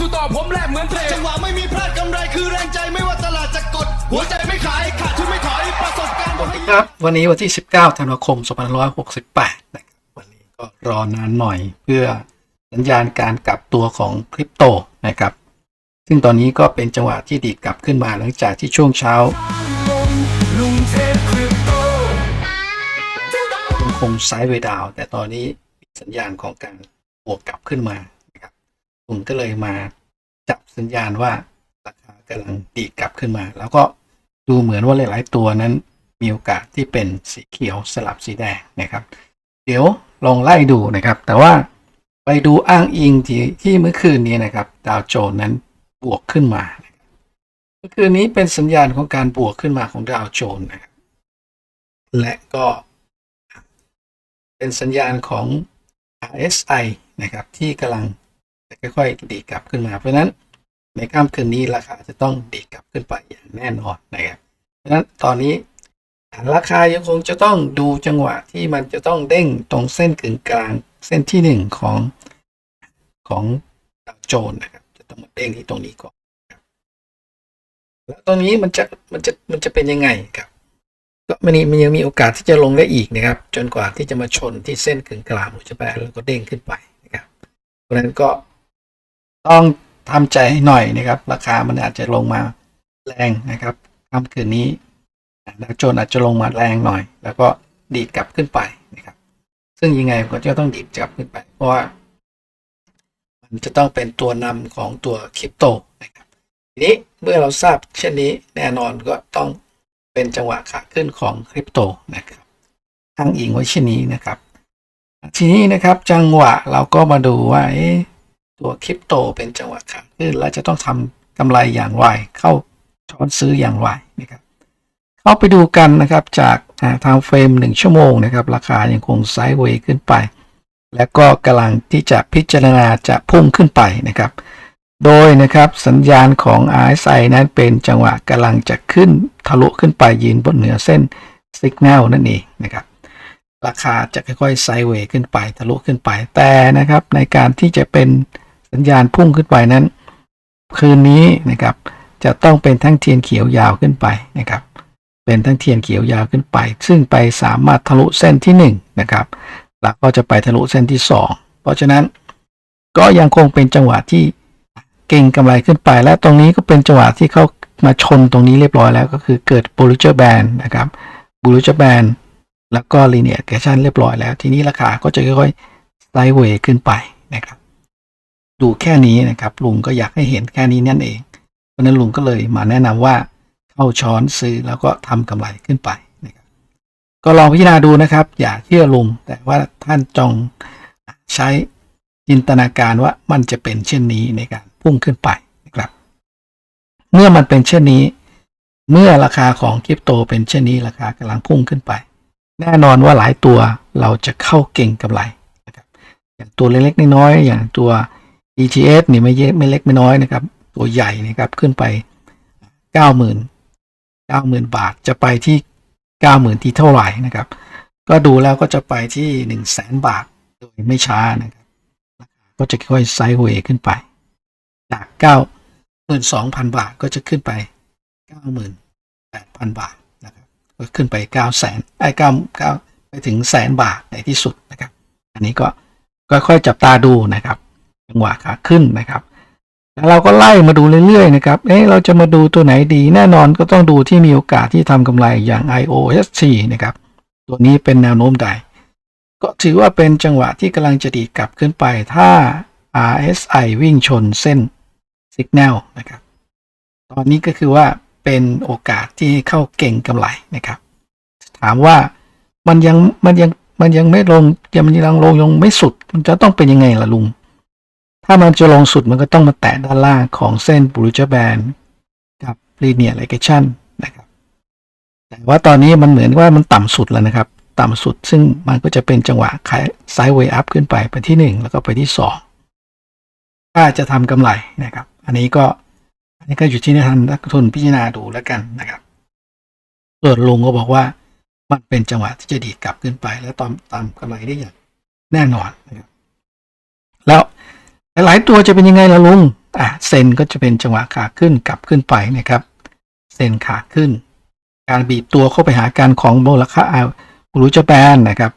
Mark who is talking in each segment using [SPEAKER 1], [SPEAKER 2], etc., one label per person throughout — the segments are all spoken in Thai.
[SPEAKER 1] สู้ต่อผมแลกเหมือนเทรด
[SPEAKER 2] จังหวะไม่มีพลาดกำไรคือแรงใจไม่ว่าตลาดจะกด หัวใจไม่ขายขาดทุนไม่ถอยประสบการณ์บอกให้
[SPEAKER 3] ครับ วันนี้วันที่ 19ธันวาคม2568นะครับวันนี้ก็รอนานหน่อยเพื่อสัญญาณการกลับตัวของคริปโตนะครับ ซึ่งตอนนี้ก็เป็นจังหวะที่ดีดกลับขึ้นมาหลังจากที่ช่วงเช้า
[SPEAKER 1] ลุงเทพคริปโต
[SPEAKER 3] ยังคงไซด์เวย์ดาวน์แต่ตอนนี้มีสัญญาณของการบวกกลับขึ้นมานะครับ ผมก็เลยมาจับสัญญาณว่าราคากำลังดีกลับขึ้นมา แล้วก็ดูเหมือนว่าหลาย ๆ ตัวนั้นมีโอกาสที่เป็นสีเขียวสลับสีแดงนะครับ เดี๋ยวลองไล่ดูนะครับ แต่ว่าไปดูอ้างอิงที่ที่เมื่อคืนนี้นะครับดาวโจนส์นั้นบวกขึ้นมา เมื่อคืนนี้เป็นสัญญาณของการบวกขึ้นมาของดาวโจนส์นะครับและก็เป็นสัญญาณของ RSI นะครับที่กำลัง ค่อยๆดีกลับขึ้นมา เพราะฉะนั้นในค่ำคืนนี้ราคาจะต้องดีกลับขึ้นไปอย่างแน่นอนนะครับเพราะนั้นตอนนี้ราคายังคงจะต้องดูจังหวะที่มันจะต้องเด้งตรงเส้นกึ่งกลางเส้นที่หนึ่งของของดาวโจนนะครับ จะต้องมาเด้งที่ตรงนี้ก่อนแล้วตรงนี้มันจะมันจะมันจะเป็นยังไงครับก็มันมีมันยังมีโอกาสที่จะลงได้อีกนะครับ จนกว่าที่จะมาชนที่เส้นกึ่งกลางหัวใจะแปแล้วก็เด้งขึ้นไปนะครับเพราะฉะนั้นก็ ต้องทำใจให้หน่อยนะครับ ราคามันอาจจะลงมาแรงนะครับค่ำคืนนี้ดาวโจนอาจจะลงมาแรงหน่อย แล้วก็ดีดกลับขึ้นไปนะครับ ซึ่งยังไงก็จะต้องดีดกลับขึ้นไป เพราะว่า มันจะต้องเป็นตัวนำของตัวคริปโตนะครับทีนี้เมื่อเราทราบเช่นนี้แน่นอนก็ต้องเป็นจังหวะขาขึ้นของคริปโตนะครับอ้างอิงไว้เช่นนี้นะครับ ทีนี้นะครับจังหวะเราก็มาดูว่าเอ๊ะ ตัวคริปโตเป็นจังหวะขาขึ้นแล้วจะต้องทำกำไรอย่างไรเข้าช้อนซื้ออย่างไรนะครับเข้าไปดูกันนะครับจากทางเฟรม 1 ชั่วโมงนะครับราคายังคงไซด์เวย์ขึ้นไป แล้วก็กำลังที่จะพิจารณาจะพุ่งขึ้นไปนะครับ โดยนะครับสัญญาณของ RSI นั้นเป็นจังหวะกำลังจะขึ้นทะลุขึ้นไปยืนบนเหนือเส้นสัญญาณนั่นเองนะครับราคาจะค่อยๆไซด์เวย์ขึ้นไปทะลุขึ้นไปแต่นะครับในการที่จะเป็น สัญญาณพุ่งขึ้นไปนั้น คืนนี้นะครับ จะต้องเป็นทั้งเทียนเขียวยาวขึ้นไปนะครับ เป็นทั้งเทียนเขียวยาวขึ้นไป ซึ่งไปสามารถทะลุเส้นที่1นะครับแล้วก็จะไปทะลุเส้นที่ 2 เพราะฉะนั้นก็ยังคงเป็นจังหวะที่เก่งกำไรขึ้นไป และตรงนี้ก็เป็นจังหวะที่เขามาชนตรงนี้เรียบร้อยแล้วก็คือเกิด Bollinger Band นะครับ Bollinger Band แล้วก็ Linear Regression เรียบร้อยแล้ว ทีนี้ราคาก็จะค่อยๆไซด์เวย์ขึ้นไปนะครับ ดูแค่นี้นะครับ ลุงก็อยากให้เห็นแค่นี้นั่นเอง เพราะนั้นลุงก็เลยมาแนะนำว่าเข้าช้อนซื้อแล้วก็ทำกำไรขึ้นไปนะครับก็ลองพิจารณาดูนะครับ อย่าเชื่อลุงแต่ว่าท่านจงใช้จินตนาการว่ามันจะเป็นเช่นนี้ในการพุ่งขึ้นไปนะครับ เมื่อมันเป็นเช่นนี้ เมื่อราคาของคริปโตเป็นเช่นนี้ราคากำลังพุ่งขึ้นไป แน่นอนว่าหลายตัวเราจะเข้าเก่งกำไรนะครับอย่างตัวเล็กๆน้อยๆอย่างตัว ETS นี่ไม่เยอะไม่เล็กไม่น้อยนะครับ ตัวใหญ่นะครับขึ้นไปเก้าหมื่นเก้าหมื่นบาทจะไปที่เก้าหมื่นที่เท่าไหร่นะครับ ก็ดูแล้วก็จะไปที่หนึ่งแสนบาทโดยไม่ช้านะครับราคาก็จะค่อยไซด์เวย์ขึ้นไป จากเก้าหมื่นสองพันบาทก็จะขึ้นไปเก้าหมื่นแปดพันบาทนะครับก็ขึ้นไปเก้าแสนไอ้เก้าเก้าไปถึงแสนบาทในที่สุดนะครับ อันนี้ก็ค่อยๆจับตาดูนะครับ จังหวะขาขึ้นนะครับแล้วเราก็ไล่มาดูเรื่อยๆนะครับเอ๊ะเราจะมาดูตัวไหนดีแน่นอนก็ต้องดูที่มีโอกาสที่ทำกำไรอย่าง IOSC นะครับ ตัวนี้เป็นแนวโน้มใด ก็ถือว่าเป็นจังหวะที่กำลังจะดีกลับขึ้นไปถ้า RSI วิ่งชนเส้น Signal นะครับ ตอนนี้ก็คือว่าเป็นโอกาสที่เข้าเก่งกำไรนะครับ ถามว่ามันยังมันยังมันยังไม่ลงยังมันยังลงยังไม่สุด มันจะต้องเป็นยังไงล่ะลุง ถ้ามันจะลงสุดมันก็ต้องมาแตะด้านล่างของเส้น Bollinger Band กับ Linear Regression นะครับ แต่ว่าตอนนี้มันเหมือนว่ามันต่ำสุดแล้วนะครับ ต่ำสุดซึ่งมันก็จะเป็นจังหวะขายไซด์เวย์อัพขึ้นไปไปที่ 1 แล้วก็ไปที่ 2 ถ้าจะทำกำไรนะครับ อันนี้ก็อันนี้ก็อยู่ที่ท่านนักทุนพิจารณาดูแล้วกันนะครับส่วนลุงก็บอกว่ามันเป็นจังหวะที่จะดีดกลับขึ้นไป แล้วตามตามกำไรได้อย่างแน่นอนนะครับแล้ว หลายตัวจะเป็นยังไงล่ะลุงอะเซนก็จะเป็นจังหวะขาขึ้นกลับขึ้นไปนะครับเซนขาขึ้น การบีบตัวเข้าไปหากันของมูลค่าเอารู้จะแบนนะครับ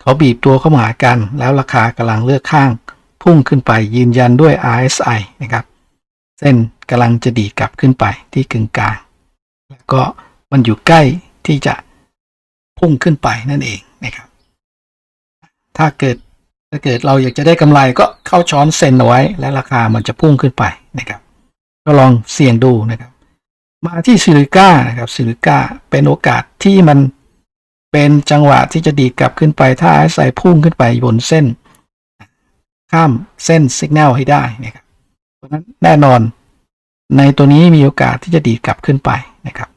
[SPEAKER 3] เขาบีบตัวเข้ามาหากันแล้วราคากำลังเลือกข้าง พุ่งขึ้นไปยืนยันด้วย RSI นะครับเส้นกำลังจะดีดกลับขึ้นไปที่กึ่งกลางแล้วก็มันอยู่ใกล้ที่จะพุ่งขึ้นไปนั่นเองนะครับ ถ้าเกิด ถ้าเกิดเราอยากจะได้กำไรก็เข้าช้อนเซ็นเอาไว้ และราคามันจะพุ่งขึ้นไปนะครับ ก็ลองเสี่ยงดูนะครับ มาที่ซิลิก้านะครับซิลิก้าเป็นโอกาสที่มันเป็นจังหวะที่จะดีดกลับขึ้นไป ถ้าใส่พุ่งขึ้นไปบนเส้น ข้ามเส้นสัญญาณให้ได้นะครับเพราะฉะนั้นแน่นอนในตัวนี้มีโอกาสที่จะดีดกลับขึ้นไปนะครับ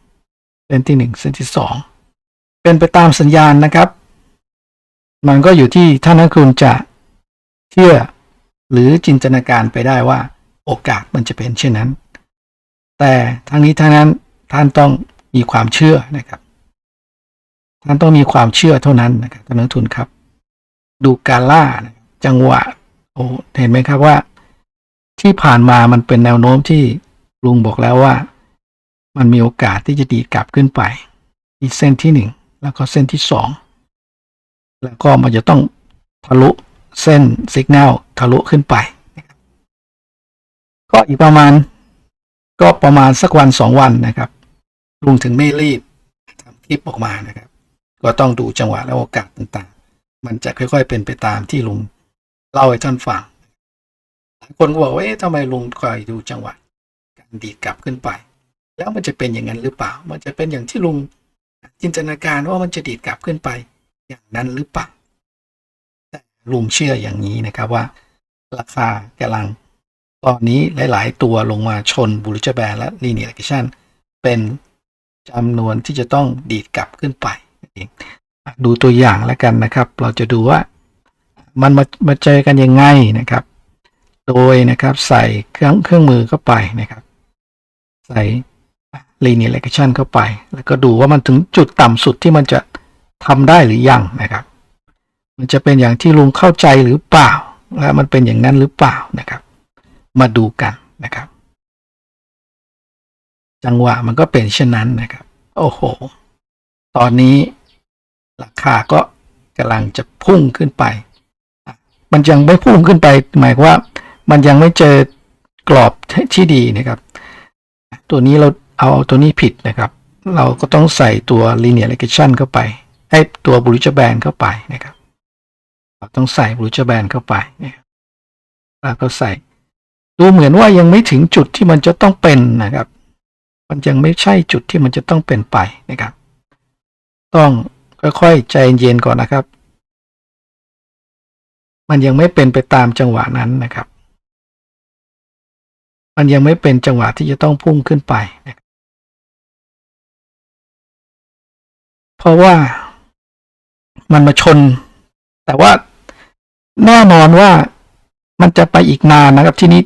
[SPEAKER 3] เส้นที่หนึ่งเส้นที่สองเป็นไปตามสัญญาณนะครับ มันก็อยู่ที่ท่านนักลงทุนจะเชื่อหรือจินตนาการไปได้ว่าโอกาสมันจะเป็นเช่นนั้น แต่ทั้งนี้ทั้งนั้นท่านต้องมีความเชื่อนะครับ ท่านต้องมีความเชื่อเท่านั้นนะครับท่านนักทุนครับ ดูการล่าจังหวะโอ้เห็นไหมครับว่า ที่ผ่านมามันเป็นแนวโน้มที่ลุงบอกแล้วว่า มันมีโอกาสที่จะดีกลับขึ้นไปที่เส้นที่หนึ่งแล้วก็เส้นที่สอง แล้วก็มันจะต้องทะลุเส้นสัญญาณทะลุขึ้นไป ก็อีกประมาณ ก็ประมาณสักวันสองวันนะครับลุงถึงไม่รีบทำคลิปออกมานะครับ ก็ต้องดูจังหวะและโอกาสต่างๆ มันจะค่อยๆเป็นไปตามที่ลุงเล่าให้ท่านฟังหลายคนก็บอกว่าเอ๊ะทำไมลุงคอยดูจังหวะการดีดกลับขึ้นไป แล้วมันจะเป็นอย่างนั้นหรือเปล่า มันจะเป็นอย่างที่ลุงจินตนาการว่ามันจะดีดกลับขึ้นไป อย่างนั้นหรือเปล่าแต่ลุงเชื่ออย่างนี้นะครับว่า ราคากำลังตอนนี้หลาย ๆ ตัวลงมาชนบูริจแบนและลีเนียร์ชันเป็นจำนวนที่จะต้องดีดกลับขึ้นไปเองดูตัวอย่างแล้วกันนะครับ เราจะดูว่ามันมามาเจอกันยังไงนะครับ โดยนะครับใส่เครื่องเครื่องมือเข้าไปนะครับ ใส่ linear regression เข้าไป แล้วก็ดูว่ามันถึงจุดต่ำสุดที่มันจะ ทำได้หรือยังนะครับ มันจะเป็นอย่างที่ลุงเข้าใจหรือเปล่า และมันเป็นอย่างนั้นหรือเปล่านะครับ มาดูกันนะครับ จังหวะมันก็เป็นเช่นนั้นนะครับ โอ้โห ตอนนี้ราคาก็กำลังจะพุ่งขึ้นไป มันยังไม่พุ่งขึ้นไป หมายว่า มันยังไม่เจอกรอบที่ดีนะครับ ตัวนี้เราเอาตัวนี้ผิดนะครับ เราก็ต้องใส่ตัว linear regression เข้าไป ไอ้ตัว Bollinger Band เข้าไปนะครับ เราต้องใส่ Bollinger Band เข้าไปเนี่ยแล้วก็ใส่ ดูเหมือนว่ายังไม่ถึงจุดที่มันจะต้องเป็นนะครับ มันยังไม่ใช่จุดที่มันจะต้องเป็นไปนะครับ ต้องค่อยๆใจเย็นก่อนนะครับ มันยังไม่เป็นไปตามจังหวะนั้นนะครับ มันยังไม่เป็นจังหวะที่จะต้องพุ่งขึ้นไปนะครับเพราะว่า มันมาชน แต่ว่าแน่นอนว่ามันจะไปอีกนานนะครับ ที่นี้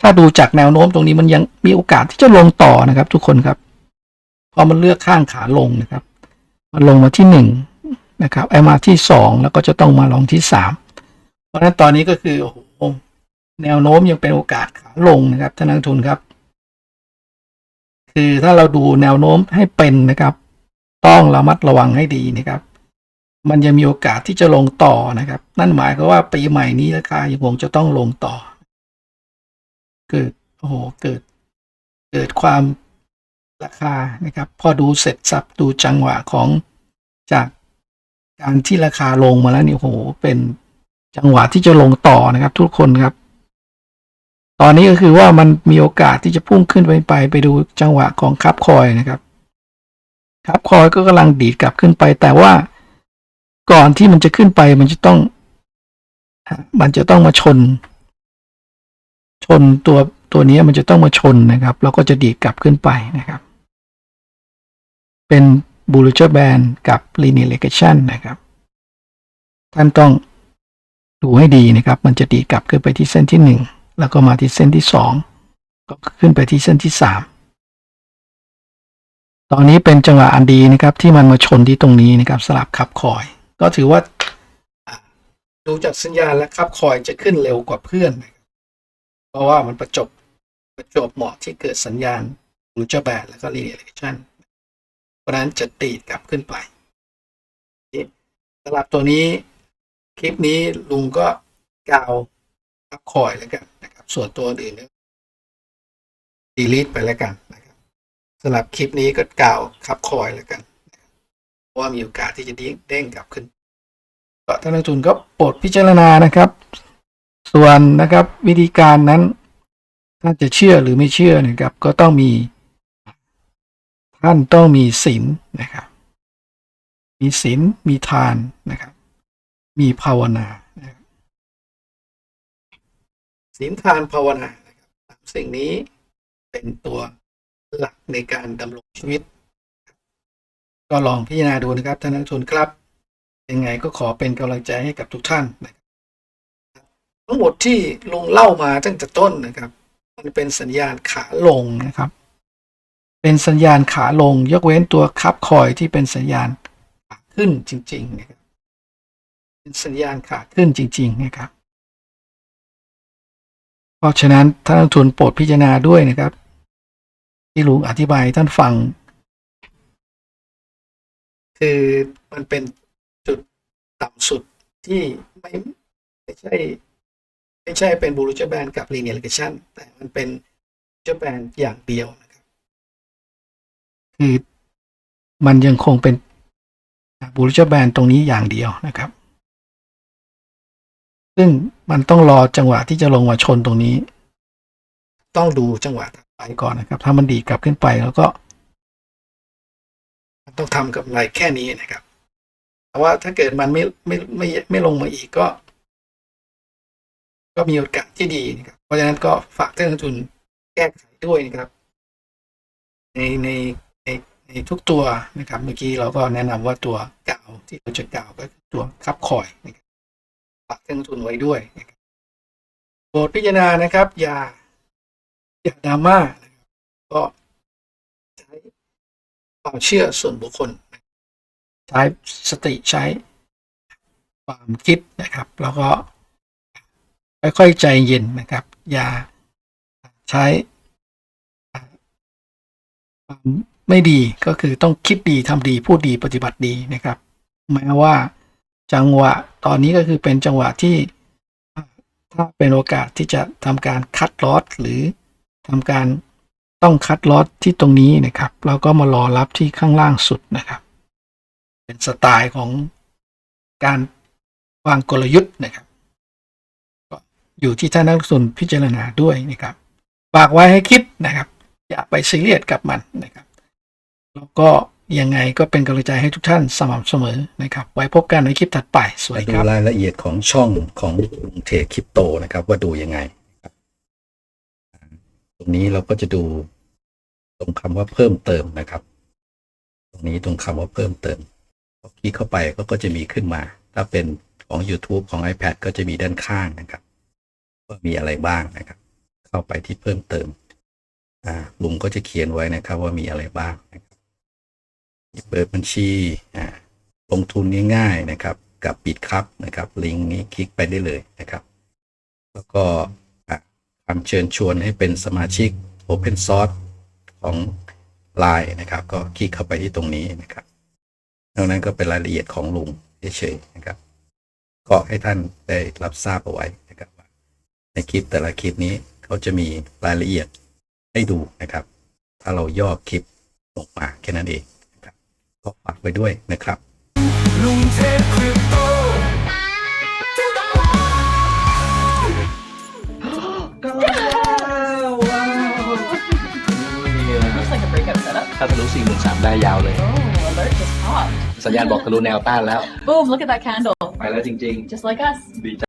[SPEAKER 3] ถ้าดูจากแนวโน้มตรงนี้มันยังมีโอกาสที่จะลงต่อนะครับ ทุกคนครับ พอมันเลือกข้างขาลงนะครับ มันลงมาที่หนึ่งนะครับไอมาที่สองแล้วก็จะต้องมาลงที่สามเพราะฉะนั้นตอนนี้ก็คือโอ้โหแนวโน้มยังเป็นโอกาสขาลงนะครับท่านนักทุนครับ คือถ้าเราดูแนวโน้มให้เป็นนะครับ ต้องระมัดระวังให้ดีนะครับ มันยังมีโอกาสที่จะลงต่อนะครับ นั่นหมายความว่าปีใหม่นี้ราคายังคงจะต้องลงต่อ เกิดโอ้โหเกิด เกิดความราคานะครับ พอดูเสร็จสับดูจังหวะของจากการที่ราคาลงมาแล้วนี่โอ้โหเป็นจังหวะที่จะลงต่อนะครับ ทุกคนครับ ตอนนี้ก็คือว่ามันมีโอกาสที่จะพุ่งขึ้นไปไปไปดูจังหวะของคับคอยนะครับคับคอยก็กำลังดีดกลับขึ้นไปแต่ว่า ก่อนที่มันจะขึ้นไปมันจะต้อง มันจะต้องมาชน ชนตัวตัวนี้มันจะต้องมาชนนะครับ แล้วก็จะดีดกลับขึ้นไปนะครับ เป็น Bollinger Band กับ Linear Regression นะครับ ท่านต้องดูให้ดีนะครับ มันจะดีดกลับขึ้นไปที่เส้นที่หนึ่งแล้วก็มาที่เส้นที่สองก็ขึ้นไปที่เส้นที่สามตอนนี้เป็นจังหวะอันดีนะครับ ที่มันมาชนที่ตรงนี้นะครับ สลับขับคอย ก็ถือว่า ดูจากสัญญาณและขับคอยจะขึ้นเร็วกว่าเพื่อน เพราะว่ามันประจบประจบเหมาะที่เกิดสัญญาณรูเจอร์แบนแล้วก็ linear regression เพราะนั้นจะตีดกลับขึ้นไปสำหรับตัวนี้คลิปนี้ลุงก็กาวทับคอยแล้วกันนะครับ ส่วนตัวอื่นเนี่ยดีลิทไปแล้วกันนะครับสำหรับคลิปนี้ก็กาวคับคอยแล้วกัน รับเพราะว่ามีโอกาสที่จะเด้งกลับขึ้นก็ท่านนักลงทุนก็โปรดพิจารณานะครับ ส่วนนะครับวิธีการนั้นท่านจะเชื่อหรือไม่เชื่อนะครับ ก็ต้องมี ท่านต้องมีศีลนะครับ มีศีลมีทานนะครับ มีภาวนานะครับศีลทานภาวนานะครับสามสิ่งนี้เป็นตัวหลักในการดำรงชีวิต ก็ลองพิจารณาดูนะครับท่านนักทุนครับ ยังไงก็ขอเป็นกำลังใจให้กับทุกท่านนะครับทั้งหมดที่ลุงเล่ามาตั้งแต่ต้นนะครับ มันเป็นสัญญาณขาลงนะครับ เป็นสัญญาณขาลง ยกเว้นตัวคับคอยที่เป็นสัญญาณขาขึ้นจริง ๆ นะครับ เป็นสัญญาณขาขึ้นจริง ๆ นะครับ เพราะฉะนั้นท่านนักทุนโปรดพิจารณาด้วยนะครับ ที่ลุงอธิบายท่านฟัง คือมันเป็นจุดต่ำสุดที่ไม่ไม่ใช่ ไม่ใช่เป็นบูรูเจอร์แบนกับ linear regression แต่มันเป็นบูรูเจอร์แบนอย่างเดียวนะครับคือมันยังคงเป็นบูรูเจอร์แบนตรงนี้อย่างเดียวนะครับ ซึ่งมันต้องรอจังหวะที่จะลงมาชนตรงนี้ ต้องดูจังหวะถัดไปก่อนนะครับ ถ้ามันดีดกลับขึ้นไปแล้วก็มัน ต้องทำกับไรแค่นี้นะครับ แต่ว่าถ้าเกิดมันไม่ไม่ไม่ไม่ลงมาอีกก็ ก็มีโอกาสที่ดีนะครับ เพราะฉะนั้นก็ฝากท่านนักลงทุนแก้ไขด้วยนะครับ ในในในในทุกตัวนะครับ เมื่อกี้เราก็แนะนำว่าตัวกาวที่เราจะกาวก็คือตัวคับคอยนะครับฝากท่านนักลงทุนไว้ด้วยนะครับโปรดพิจารณานะครับ อย่าอย่าดราม่านะครับก็ ความเชื่อส่วนบุคคล ใช้สติใช้ความคิดนะครับ แล้วก็ค่อยๆใจเย็นนะครับ อย่าใช้ความไม่ดีก็คือต้องคิดดีทำดีพูดดีปฏิบัติดีนะครับ แม้ว่าจังหวะตอนนี้ก็คือเป็นจังหวะที่ถ้าเป็นโอกาสที่จะทำการคัดลอสหรือทำการ ต้องคัดลอสที่ตรงนี้นะครับ แล้วก็มารอรับที่ข้างล่างสุดนะครับ เป็นสไตล์ของการวางกลยุทธ์นะครับก็อยู่ที่ท่านนักลงทุนพิจารณาด้วยนะครับฝากไว้ให้คิดนะครับ อย่าไปซีเรียสกับมันนะครับ แล้วก็ยังไงก็เป็นกำลังใจให้ทุกท่านสม่ำเสมอนะครับ ไว้พบกันในคลิปถัดไป สวัสดี
[SPEAKER 4] ดู
[SPEAKER 3] ครับ
[SPEAKER 4] รายละเอียดของช่องของลุงเทคริปโตนะครับว่าดูยังไง รับตรงนี้เราก็จะดูตรงคำว่าเพิ่มเติมนะครับ ตรงนี้ตรงคำว่าเพิ่มเติมพอคลิกเข้าไปก็ก็จะมีขึ้นมา ถ้าเป็นของ YouTube ของ iPad ก็จะมีด้านข้างนะครับว่ามีอะไรบ้างนะครับ เข้าไปที่เพิ่มเติมอ่าลุงก็จะเขียนไว้นะครับว่ามีอะไรบ้างนะครับเปิดบัญชีอ่าลงทุนง่ายๆนะครับ กับปิดครับนะครับ ลิงก์นี้คลิกไปได้เลยนะครับ แล้วก็ อะคำเชิญชวนให้เป็นสมาชิก Open Source ของ Line นะครับ ก็คลิกเข้าไปที่ตรงนี้นะครับนอกนั้นก็เป็นรายละเอียดของลุงเฉยๆนะครับ ก็ให้ท่านได้รับทราบเอาไว้นะครับในคลิปแต่ละคลิปนี้เขาจะมีรายละเอียดให้ดูนะครับ ถ้าเราย่อคลิปลงมาแค่นั้นเองนะครับก็ฝากไว้ด้วยนะครับ
[SPEAKER 1] ลุงเทพคริปโต
[SPEAKER 5] ถ้าทะลุ4 3 0 0ได้ยาวเลย
[SPEAKER 6] Oh, alert just popped.
[SPEAKER 5] สัญญาณบอกทะลุแนวต้านแล้ว
[SPEAKER 6] Boom, look at that candle.
[SPEAKER 5] ไปแล้วจริง
[SPEAKER 6] Just like us.
[SPEAKER 5] ๆ ดีใจ